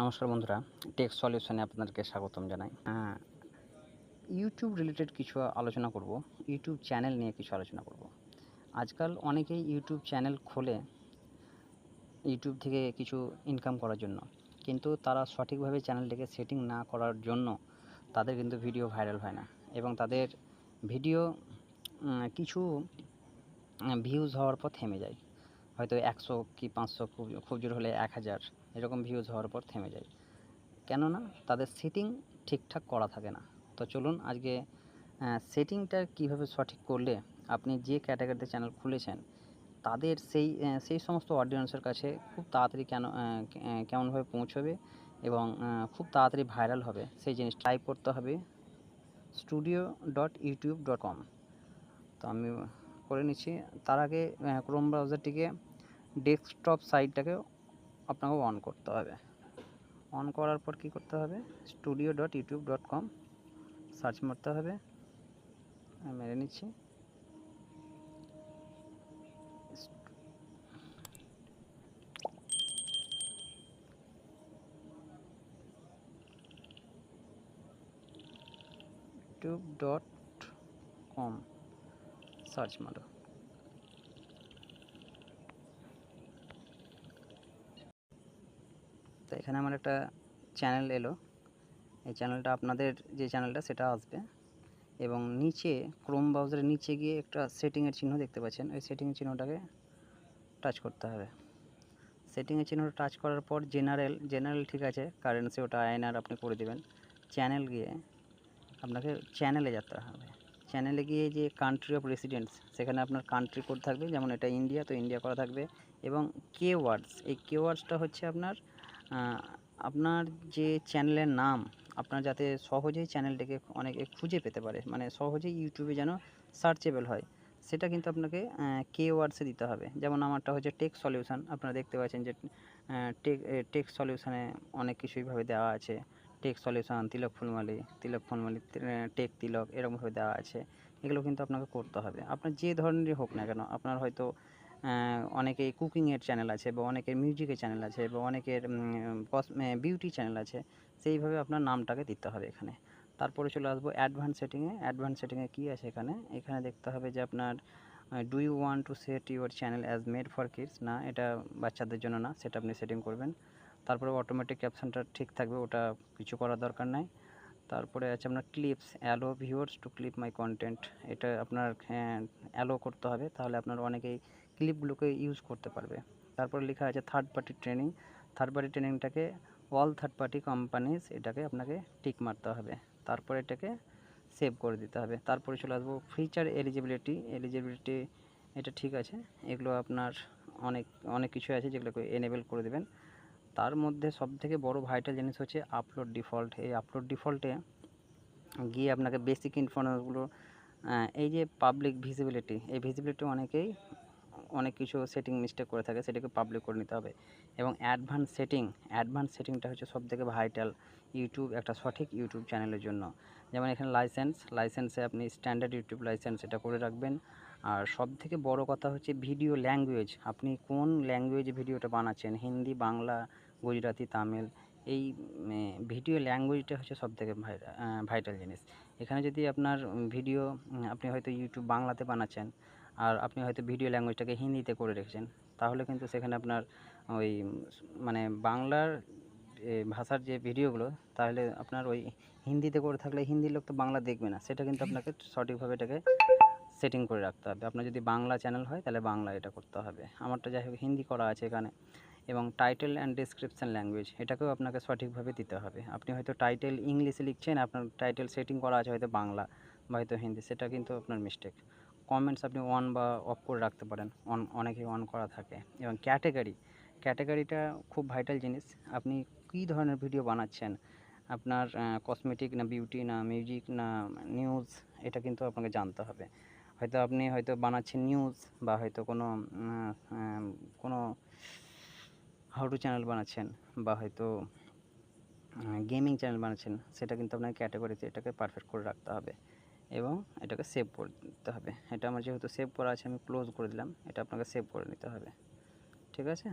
নমস্কার বন্ধুরা টেক সলিউশনে আপনাদেরকে স্বাগতম জানাই। ইউটিউব রিলেটেড কিছু আলোচনা করব ইউটিউব চ্যানেল নিয়ে কিছু আলোচনা করব। আজকাল অনেকেই ইউটিউব চ্যানেল খোলে ইউটিউব থেকে কিছু ইনকাম করার জন্য, কিন্তু তারা সঠিকভাবে চ্যানেলটিকে সেটিং না করার জন্য তাদের কিন্তু ভিডিও ভাইরাল হয় না এবং তাদের ভিডিও কিছু ভিউজ হওয়ার পর থেমে যায়। হয়তো একশো কি পাঁচশো খুব খুব জোর হলে এক হাজার এরকম ভিউজ হওয়ার পর থেমে যায়। কেননা তাদের সেটিং ঠিকঠাক করা থাকে না। তো চলুন আজকে সেটিংটা কীভাবে সঠিক করলে আপনি যে ক্যাটাগরিতে চ্যানেল খুলেছেন, তাদের সেই সেই সমস্ত অডিয়েন্সের কাছে খুব তাড়াতাড়ি কেন কেমনভাবে পৌঁছবে এবং খুব তাড়াতাড়ি ভাইরাল হবে সেই জিনিস টাইপ করতে হবে studio dot YouTube dot com তো আমি করে নিচ্ছি। তার আগে ক্রোম ব্রাউজারটিকে ডেস্কটপ সাইটটাকে আপনাকে অন করতে হবে। অন করার পর কি করতে হবে? Studio dot YouTube dot com search মারতে হবে। মেরে নিচ্ছি। ইউটিউব ডট কম সার্চ মারো। তো এখানে আমার একটা চ্যানেল এলো। এই চ্যানেলটা আপনাদের যে চ্যানেলটা সেটা আসবে। এবং নিচে ক্রোম ব্রাউজারের নিচে গিয়ে একটা সেটিংয়ের চিহ্ন দেখতে পাচ্ছেন। ওই সেটিংয়ের চিহ্নটাকে টাচ করতে হবে। সেটিংয়ের চিহ্নটা টাচ করার পর জেনারেল জেনারেল ঠিক আছে কারেন্সি ওটা আয়নার আপনি করে দেবেন। চ্যানেল গিয়ে আপনাকে চ্যানেলে যেতে হবে। চ্যানেলে গিয়ে যে কান্ট্রি অফ রেসিডেন্টস সেখানে আপনার কান্ট্রি কোড থাকবে। যেমন এটা ইন্ডিয়া তো ইন্ডিয়া করা থাকবে। এবং কে ওয়ার্ডস এই কে ওয়ার্ডসটা হচ্ছে আপনার আপনার যে চ্যানেলের নাম, আপনার যাতে সহজেই চ্যানেলটিকে অনেকে খুঁজে পেতে পারে মানে সহজেই ইউটিউবে যেন সার্চেবল হয়, সেটা কিন্তু আপনাকে কে ওয়ার্ডসে দিতে হবে। যেমন আমারটা হচ্ছে টেক সলিউশান, আপনারা দেখতে পাচ্ছেন যে টেক টেক সলিউশানে অনেক কিছুইভাবে দেওয়া আছে। Tech solution, Tilak Phulmali Tilak Phulmali tech Tilak এরকমভাবে দেওয়া আছে। এগুলো কিন্তু আপনাকে করতে হবে। আপনার যে ধরনেরই হোক না কেন, আপনার হয়তো আহ, অনেকেই কুকিংয়ের চ্যানেল আছে বা অনেকের মিউজিকের চ্যানেল আছে বা অনেকের বিউটি চ্যানেল আছে সেইভাবে আপনার নামটাকে দিতে হবে এখানে। তারপরে চলে আসব অ্যাডভান্স সেটিংয়ে অ্যাডভান্স সেটিংয়ে কী আছে এখানে? এখানে দেখতে হবে যে আপনার do you want to set your channel as made for kids না এটা বাচ্চাদের জন্য না সেটা আপনি সেটিং করবেন। তারপরে অটোমেটিক ক্যাপশনটা ঠিক থাকবে ওটা কিছু করার দরকার নাই। তারপরে আছে আপনার clips allow viewers to clip my content এটা আপনার অ্যালো করতে হবে, তাহলে আপনার অনেকেই ক্লিপগুলোকে ইউজ করতে পারবে। তারপরে লেখা আছে third party training third party ট্রেনিংটাকে all third party companies এটাকে আপনাকে টিক মারতে হবে। তারপরে এটাকে সেভ করে দিতে হবে। তারপরে চলে আসব ফিচার এলিজিবিলিটি এলিজিবিলিটি এটা ঠিক আছে। এগুলো আপনার অনেক অনেক কিছু আছে যেগুলোকে এনেবেল করে দেবেন। তার মধ্যে সবথেকে বড় ভাইটাল জিনিস হচ্ছে আপলোড ডিফল্ট এই আপলোড ডিফল্টে গিয়ে আপনাকে বেসিক ইনফরমেশনগুলো এই যে পাবলিক ভিজিবিলিটি এই ভিজিবিলিটি অনেকেই, অনেক কিছু সেটিং মিস্টেক করে থাকে, সেটাকে পাবলিক করে নিতে হবে। এবং অ্যাডভান্স সেটিং অ্যাডভান্স সেটিংটা হচ্ছে সবথেকে ভাইটাল ইউটিউব একটা সঠিক ইউটিউব চ্যানেলের জন্য। যেমন এখানে লাইসেন্স লাইসেন্সে আপনি স্ট্যান্ডার্ড ইউটিউব লাইসেন্স এটা করে রাখবেন। আর সব থেকে বড় কথা হচ্ছে ভিডিও ল্যাঙ্গুয়েজ আপনি কোন ল্যাঙ্গুয়েজে ভিডিওটা বানাচ্ছেন? হিন্দি, বাংলা গুজরাটি তামিল, এই ভিডিও ল্যাঙ্গুয়েজটা হচ্ছে সব থেকে ভাইটাল জিনিস। এখানে যদি আপনার ভিডিও আপনি হয়তো ইউটিউব বাংলাতে বানাচ্ছেন আর আপনি হয়তো ভিডিও ল্যাঙ্গুয়েজটাকে হিন্দিতে করে রেখেছেন, তাহলে কিন্তু সেখানে আপনার ওই মানে বাংলার ভাষার যে ভিডিওগুলো, তাহলে আপনার ওই হিন্দিতে করে থাকলে হিন্দির লোক তো বাংলা দেখবে না। সেটা কিন্তু আপনাকে সঠিকভাবে এটাকে সেটিং করে রাখতে হবে। আপনার যদি বাংলা চ্যানেল হয়, তাহলে বাংলা এটা করতে হবে। আমারটা যাই হোক, হিন্দি করা আছে এখানে। এবং টাইটেল অ্যান্ড ডিসক্রিপশান ল্যাঙ্গুয়েজ এটাকেও আপনাকে সঠিকভাবে দিতে হবে। আপনি হয়তো টাইটেল ইংলিশে লিখছেন, আপনার টাইটেল সেটিং করা আছে হয়তো বাংলা বা হয়তো হিন্দি, সেটা কিন্তু আপনার মিস্টেক কমেন্টস আপনি অন বা অফ করে রাখতে পারেন অন অনেকেই অন করা থাকে। এবং ক্যাটেগরি ক্যাটেগরিটা খুব ভাইটাল জিনিস। আপনি কী ধরনের ভিডিও বানাচ্ছেন? আপনার কসমেটিক না বিউটি না মিউজিক না নিউজ এটা কিন্তু আপনাকে জানতে হবে। হয়তো আপনি হয়তো বানাচ্ছেন নিউজ বা হয়তো কোনো কোনো হাউ টু চ্যানেল বানাচ্ছেন বা হয়তো গেমিং চ্যানেল বানাচ্ছেন, সেটা কিন্তু আপনার ক্যাটাগরিতে এটাকে পারফেক্ট করে রাখতে হবে এবং এটাকে সেভ করে দিতে হবে। এটা আমার যেহেতু সেভ করা আছে, আমি ক্লোজ করে দিলাম, এটা আপনাকে সেভ করে নিতে হবে। ঠিক আছে?